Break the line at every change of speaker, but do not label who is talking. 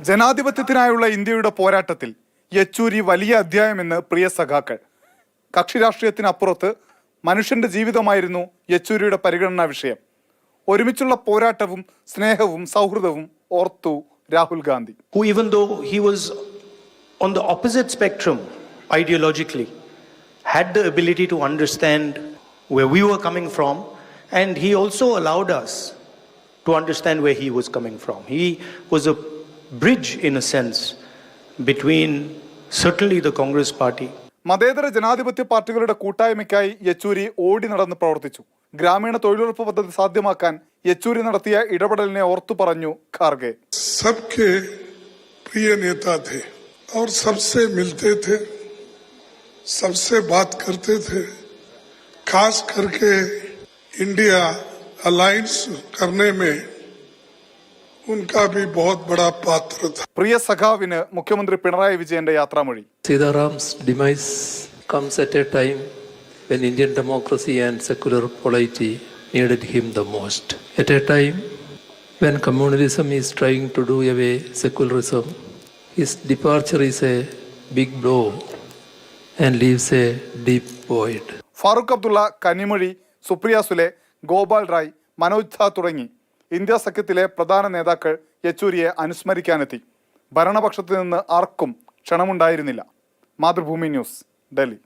ജനാധിപത്യത്തിനായുള്ള ഇന്ത്യയുടെ പോരാട്ടത്തിൽ യെച്ചൂരി വലിയ അധ്യായമെന്ന് പ്രിയ സഖാക്കൾ കക്ഷി രാഷ്ട്രീയത്തിനപ്പുറത്ത് മനുഷ്യന്റെ ജീവിതമായിരുന്നു യെച്ചൂരിയുടെ പരിഗണനാ വിഷയം ഒരുമിച്ചുള്ള പോരാട്ടവും സ്നേഹവും സൗഹൃദവും ഓർത്തു Rahul Gandhi
who, even though he was on the opposite spectrum ideologically, had the ability to understand where we were coming from, and he also allowed us to understand where he was coming from. He was a bridge, in a sense, between certainly the Congress party
മതേതര ജനാധിപത്യ പാർട്ടികളുടെ കൂട്ടായ്മയ്ക്കായി യെച്ചൂരി ഓടി നടന്ന് പ്രവർത്തിച്ചു ഗ്രാമീണ തൊഴിലുറപ്പ് പദ്ധതി സാധ്യമാക്കാൻ യെച്ചൂരി നടത്തിയ ഇടപെടലിനെ ഓർത്തു പറഞ്ഞു ഖാർഗെ
सबके प्रिय नेता थे और सबसे मिलते थे सबसे बात करते थे खास करके इंडिया अलायंस करने में
പ്രിയ സഖാവിന് മുഖ്യമന്ത്രി പിണറായി വിജയന്റെ യാത്രാമൊഴി
Sitaram's demise comes at a time when Indian democracy and secular polity needed him the most. At a time when communalism is trying to do away secularism, his departure is a big blow and leaves a deep void.
Farooq Abdullah Kanimozhi Supriya Sule Gopal Rai Manoj Jha തുടങ്ങി India സഖ്യത്തിലെ പ്രധാന നേതാക്കൾ യെച്ചൂരിയെ അനുസ്മരിക്കാനെത്തി. ഭരണപക്ഷത്തു നിന്ന് ആർക്കും ക്ഷണമുണ്ടായിരുന്നില്ല. Mathrubhumi news Delhi.